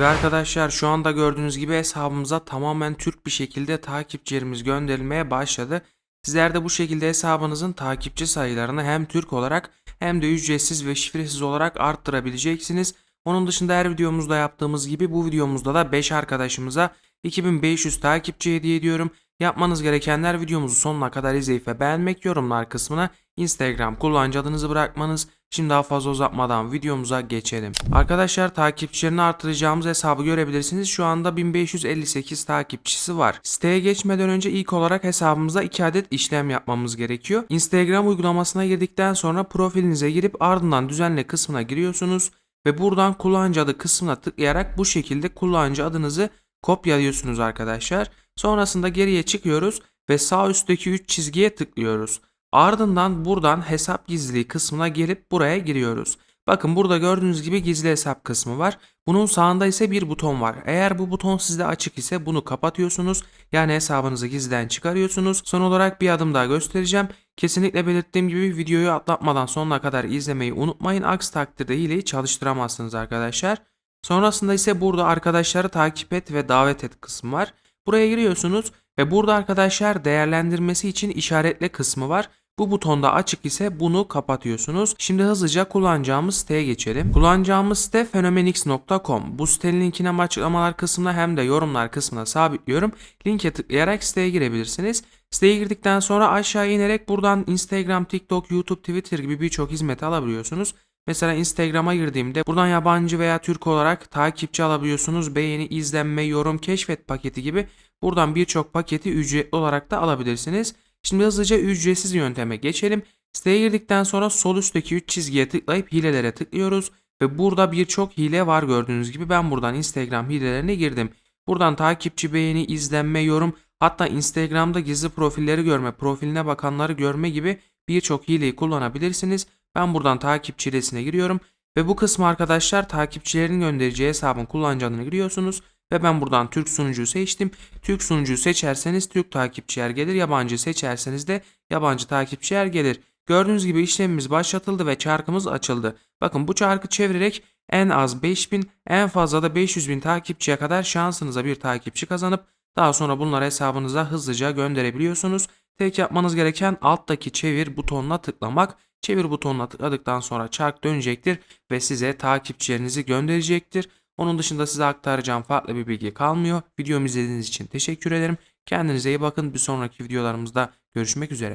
Ve arkadaşlar şu anda gördüğünüz gibi hesabımıza tamamen Türk bir şekilde takipçilerimiz gönderilmeye başladı. Sizler de bu şekilde hesabınızın takipçi sayılarını hem Türk olarak hem de ücretsiz ve şifresiz olarak arttırabileceksiniz. Onun dışında her videomuzda yaptığımız gibi bu videomuzda da 5 arkadaşımıza 2500 takipçi hediye ediyorum. Yapmanız gerekenler videomuzu sonuna kadar izleyip ve beğenmek yorumlar kısmına Instagram kullanıcı adınızı bırakmanız. Şimdi daha fazla uzatmadan videomuza geçelim. Arkadaşlar takipçilerini artıracağımız hesabı görebilirsiniz. Şu anda 1558 takipçisi var. Siteye geçmeden önce ilk olarak hesabımıza 2 adet işlem yapmamız gerekiyor. Instagram uygulamasına girdikten sonra profilinize girip ardından düzenle kısmına giriyorsunuz ve buradan kullanıcı adı kısmına tıklayarak bu şekilde kullanıcı adınızı kopyalıyorsunuz arkadaşlar. Sonrasında geriye çıkıyoruz ve sağ üstteki 3 çizgiye tıklıyoruz. Ardından buradan hesap gizliliği kısmına gelip buraya giriyoruz. Bakın burada gördüğünüz gibi gizli hesap kısmı var. Bunun sağında ise bir buton var. Eğer bu buton sizde açık ise bunu kapatıyorsunuz. Yani hesabınızı gizliden çıkarıyorsunuz. Son olarak bir adım daha göstereceğim. Kesinlikle belirttiğim gibi videoyu atlatmadan sonuna kadar izlemeyi unutmayın. Aksi takdirde hileyi çalıştıramazsınız arkadaşlar. Sonrasında ise burada arkadaşları takip et ve davet et kısmı var. Buraya giriyorsunuz ve burada arkadaşlar değerlendirmesi için işaretle kısmı var. Bu butonda açık ise bunu kapatıyorsunuz. Şimdi hızlıca kullanacağımız siteye geçelim. Kullanacağımız site phenomenix.com. Bu sitenin linkini hem açıklamalar kısmına hem de yorumlar kısmına sabitliyorum. Linke tıklayarak siteye girebilirsiniz. Siteye girdikten sonra aşağı inerek buradan Instagram, TikTok, YouTube, Twitter gibi birçok hizmet alabiliyorsunuz. Mesela Instagram'a girdiğimde buradan yabancı veya Türk olarak takipçi alabiliyorsunuz. Beğeni, izlenme, yorum, keşfet paketi gibi buradan birçok paketi ücretli olarak da alabilirsiniz. Şimdi hızlıca ücretsiz yönteme geçelim. Siteye girdikten sonra sol üstteki 3 çizgiye tıklayıp hilelere tıklıyoruz. Ve burada birçok hile var gördüğünüz gibi ben buradan Instagram hilelerine girdim. Buradan takipçi beğeni, izlenme, yorum hatta Instagram'da gizli profilleri görme, profiline bakanları görme gibi birçok hileyi kullanabilirsiniz. Ben buradan takipçi hilesine giriyorum ve bu kısmı arkadaşlar takipçilerin göndereceği hesabın kullanıcı giriyorsunuz ve ben buradan Türk sunucuyu seçtim. Türk sunucuyu seçerseniz Türk takipçiler gelir, yabancı seçerseniz de yabancı takipçiler gelir. Gördüğünüz gibi işlemimiz başlatıldı ve çarkımız açıldı. Bakın bu çarkı çevirerek en az 5000 en fazla da 500 bin takipçiye kadar şansınıza bir takipçi kazanıp daha sonra bunları hesabınıza hızlıca gönderebiliyorsunuz. Tek yapmanız gereken alttaki çevir butonuna tıklamak. Çevir butonuna tıkladıktan sonra çark dönecektir ve size takipçilerinizi gönderecektir. Onun dışında size aktaracağım farklı bir bilgi kalmıyor. Videomu izlediğiniz için teşekkür ederim. Kendinize iyi bakın. Bir sonraki videolarımızda görüşmek üzere.